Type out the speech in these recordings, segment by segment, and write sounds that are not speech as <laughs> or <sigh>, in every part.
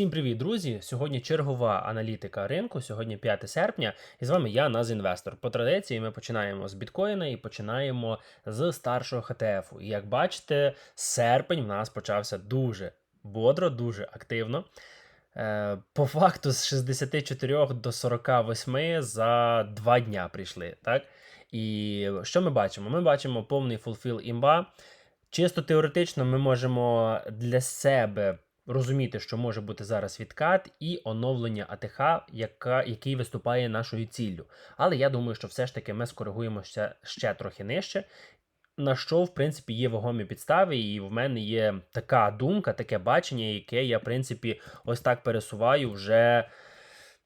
Всім привіт, друзі! Сьогодні чергова аналітика ринку, сьогодні 5 серпня, і з вами я, Наз Інвестор. По традиції ми починаємо з біткоїна і починаємо з старшого ХТФ. І як бачите, серпень в нас почався дуже бодро, дуже активно. Е, По факту з 64 до 48 за 2 дня прийшли. так? І що ми бачимо? Ми бачимо повний фулфіл імба. Чисто теоретично ми можемо для себе розуміти, що може бути зараз відкат і оновлення АТХ, яка, який виступає нашою ціллю. Але я думаю, що все ж таки ми скоригуємося ще трохи нижче. На що, в принципі, є вагомі підстави, і в мене є така думка, таке бачення, яке я, в принципі, ось так пересуваю вже.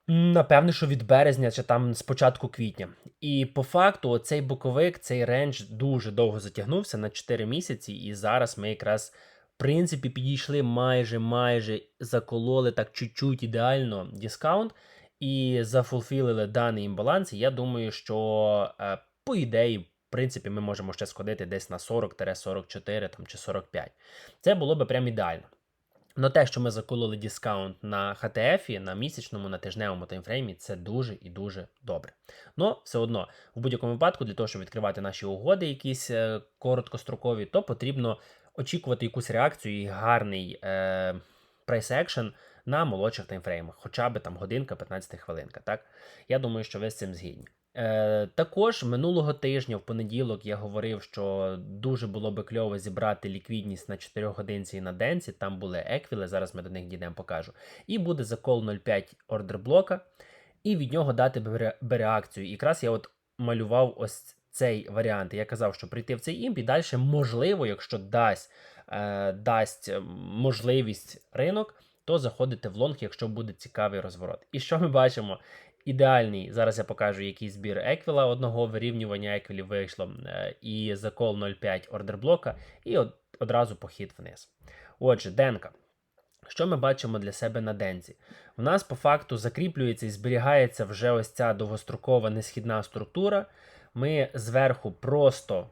Напевне, що від березня чи там з початку квітня. І по факту, цей боковик, цей рендж дуже довго затягнувся на 4 місяці, і зараз ми якраз принципі, підійшли майже майже закололи так чуть-чуть ідеально дискаунт і зафулфілили даний імбаланс. І я думаю, що е, по ідеї, в принципі, ми можемо ще сходити десь на 40-44 там, чи 45. Це було би прям ідеально. Но те, що ми закололи дискаунт на ХТФ, на місячному, на тижневому таймфреймі, це дуже і дуже добре. Но все одно, в будь-якому випадку, для того, щоб відкривати наші угоди, якісь е, короткострокові, то потрібно очікувати якусь реакцію і гарний е, прайс-екшен на молодших таймфреймах, хоча б там годинка, 15 хвилинка. Так? Я думаю, що ви з цим згідні. Е, Також минулого тижня в понеділок я говорив, що дуже було би кльово зібрати ліквідність на 4 годинці і на денці. Там були еквіли, зараз ми до них дійдемо, покажу. І буде закол 0,5 ордер блока, і від нього дати би реакцію. І якраз я от малював ось цей варіант. Я казав, що прийти в цей імп і далі можливо, якщо дасть е, дасть можливість ринок, то заходити в лонг, якщо буде цікавий розворот. І що ми бачимо? Ідеальний, зараз я покажу, який збір еквіла одного вирівнювання еквілів вийшло, е, і закол 0,5 ордер блока, і од, одразу похід вниз. Отже, денка. Що ми бачимо для себе на денці? У нас по факту закріплюється і зберігається вже ось ця довгострокова несхідна структура ми зверху просто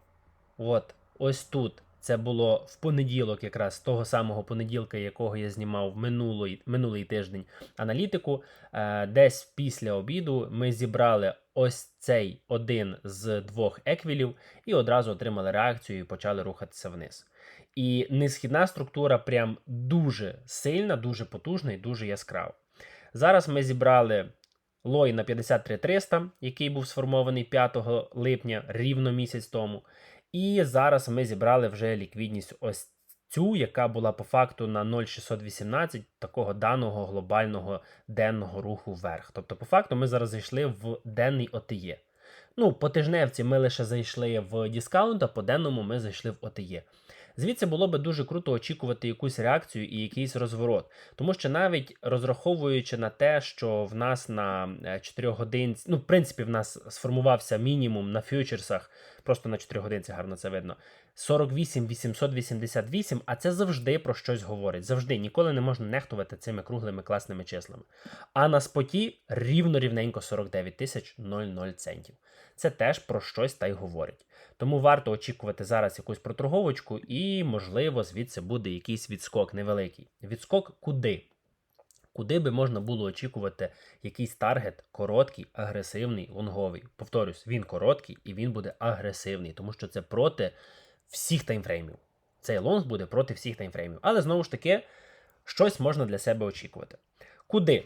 от ось тут. Це було в понеділок, якраз того самого понеділка, якого я знімав минулий, минулий тиждень аналітику. Е, десь після обіду ми зібрали ось цей один з двох еквілів і одразу отримали реакцію і почали рухатися вниз. І несхідна структура прям дуже сильна, дуже потужна і дуже яскрава. Зараз ми зібрали Лой на 53300, який був сформований 5 липня, рівно місяць тому. І зараз ми зібрали вже ліквідність ось цю, яка була по факту на 0,618 такого даного глобального денного руху вверх. Тобто, по факту, ми зараз зайшли в денний ОТЄ. Ну, по тижневці ми лише зайшли в дискаунт, а по денному ми зайшли в ОТЄ. Звідси було би дуже круто очікувати якусь реакцію і якийсь розворот. Тому що навіть розраховуючи на те, що в нас на 4 е, годинці, ну, в принципі, в нас сформувався мінімум на фьючерсах, просто на 4 годинці гарно це видно. 48 888, а це завжди про щось говорить. Завжди ніколи не можна нехтувати цими круглими класними числами. А на споті рівно рівненько 49 тисяч 00 центів. Це теж про щось та й говорить. Тому варто очікувати зараз якусь проторговочку, і, можливо, звідси буде якийсь відскок невеликий. Відскок куди? Куди би можна було очікувати якийсь таргет короткий, агресивний, лонговий. Повторюсь, він короткий і він буде агресивний, тому що це проти всіх таймфреймів. Цей лонг буде проти всіх таймфреймів. Але знову ж таки, щось можна для себе очікувати. Куди?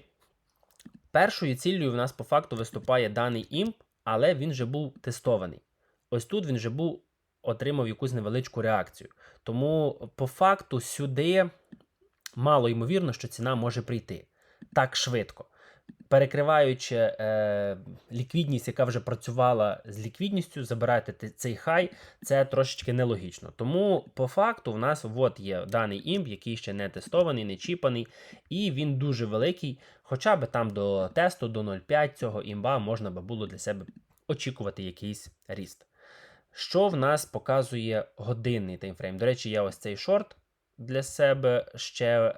Першою ціллю в нас по факту виступає даний імп, але він вже був тестований. Ось тут він вже був отримав якусь невеличку реакцію. Тому, по факту, сюди мало ймовірно, що ціна може прийти так швидко. Перекриваючи е, ліквідність, яка вже працювала з ліквідністю, забирати цей хай, це трошечки нелогічно. Тому, по факту, в нас от є даний імп, який ще не тестований, не чіпаний, і він дуже великий. Хоча б там до тесту, до 0,5 цього імба можна би було для себе очікувати якийсь ріст. Що в нас показує годинний таймфрейм? До речі, я ось цей шорт для себе ще е,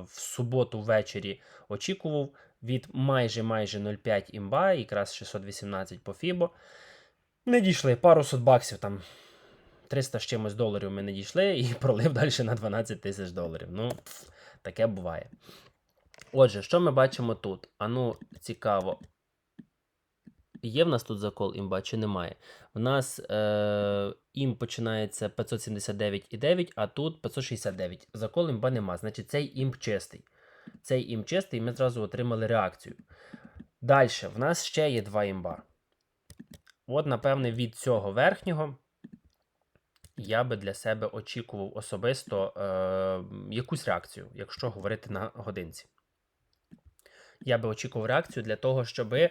в суботу ввечері очікував від майже майже 0,5 імба, якраз 618 по Фібо. Не дійшли пару сот баксів, там 300 з чимось доларів ми не дійшли і <laughs> пролив далі на 12 тисяч доларів. Ну, таке буває. Отже, що ми бачимо тут? Ану, цікаво. Є в нас тут закол імба чи немає? В нас е, ім починається 579,9, а тут 569. Закол імба нема. Значить, цей імп чистий. Цей імп чистий, і ми зразу отримали реакцію. Далі, в нас ще є два імба. От, напевне, від цього верхнього я би для себе очікував особисто е, якусь реакцію, якщо говорити на годинці. Я би очікував реакцію для того, щоб е,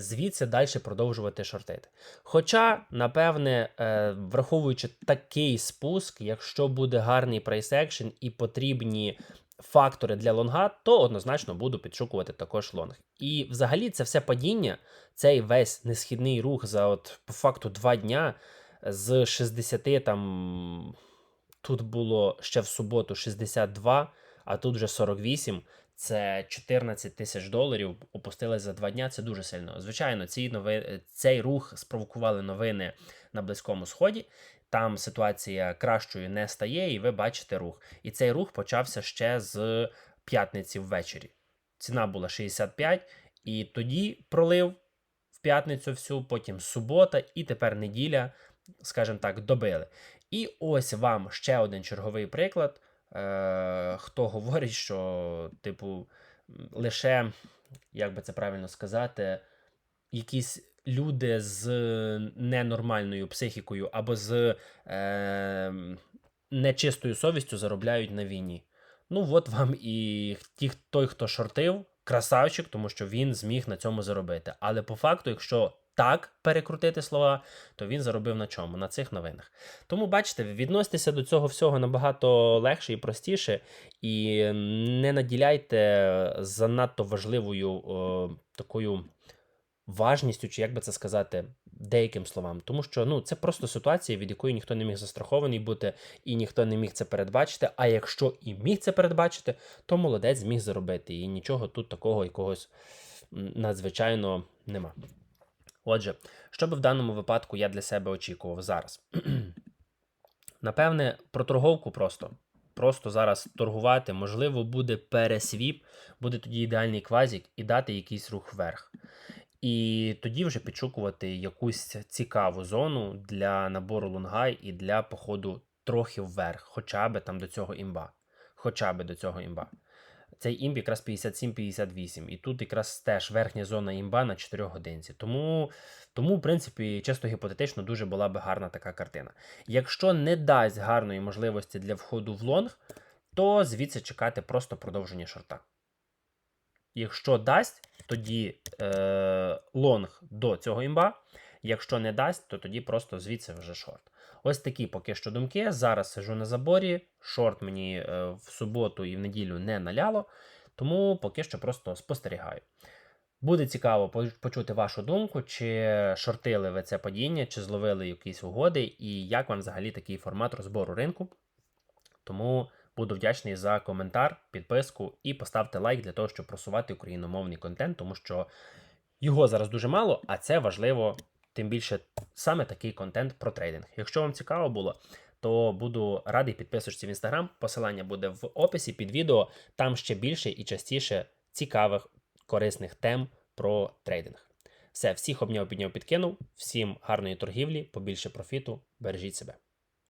звідси далі продовжувати шортити. Хоча, напевне, е, враховуючи такий спуск, якщо буде гарний прайс-екшн і потрібні фактори для лонга, то однозначно буду підшукувати також лонг. І взагалі це все падіння, цей весь несхідний рух за от по факту два дня з 60 там тут було ще в суботу 62, а тут вже 48. Це 14 тисяч доларів опустились за два дня. Це дуже сильно. Звичайно, ці нови... цей рух спровокували новини на Близькому Сході. Там ситуація кращою не стає, і ви бачите рух. І цей рух почався ще з п'ятниці ввечері. Ціна була 65, і тоді пролив в п'ятницю всю, потім субота, і тепер неділя, скажімо так, добили. І ось вам ще один черговий приклад. Е, Хто говорить, що, типу, лише, як би це правильно сказати, якісь люди з ненормальною психікою або з е, нечистою совістю заробляють на війні. Ну, от вам і ті, той, хто шортив, красавчик, тому що він зміг на цьому заробити. Але по факту, якщо так перекрутити слова, то він заробив на чому? На цих новинах. Тому, бачите, відноситеся до цього всього набагато легше і простіше, і не наділяйте занадто важливою о, такою важністю, чи як би це сказати, деяким словам. Тому що ну, це просто ситуація, від якої ніхто не міг застрахований бути, і ніхто не міг це передбачити. А якщо і міг це передбачити, то молодець зміг заробити. І нічого тут такого якогось надзвичайно нема. Отже, що би в даному випадку я для себе очікував зараз? <clears throat> Напевне, про торговку просто. Просто зараз торгувати, можливо, буде пересвіп, буде тоді ідеальний квазік і дати якийсь рух вверх. І тоді вже підшукувати якусь цікаву зону для набору лунгай і для походу трохи вверх, хоча би там до цього імба. Хоча би до цього імба. Цей імб якраз 57-58. І тут якраз теж верхня зона імба на 4 годинці. Тому, тому, в принципі, чисто гіпотетично, дуже була би гарна така картина. Якщо не дасть гарної можливості для входу в лонг, то звідси чекати просто продовження шорта. Якщо дасть, тоді е, лонг до цього імба. Якщо не дасть, то тоді просто звідси вже шорт. Ось такі поки що думки. Зараз сижу на заборі. Шорт мені е, в суботу і в неділю не наляло, тому поки що просто спостерігаю. Буде цікаво почути вашу думку, чи шортили ви це падіння, чи зловили якісь угоди, і як вам взагалі такий формат розбору ринку. Тому буду вдячний за коментар, підписку і поставте лайк для того, щоб просувати україномовний контент, тому що його зараз дуже мало, а це важливо тим більше саме такий контент про трейдинг. Якщо вам цікаво було, то буду радий підписуватися в інстаграм. Посилання буде в описі під відео. Там ще більше і частіше цікавих корисних тем про трейдинг. Все, всіх обняв, підняв, підкинув. Всім гарної торгівлі, побільше профіту. Бережіть себе.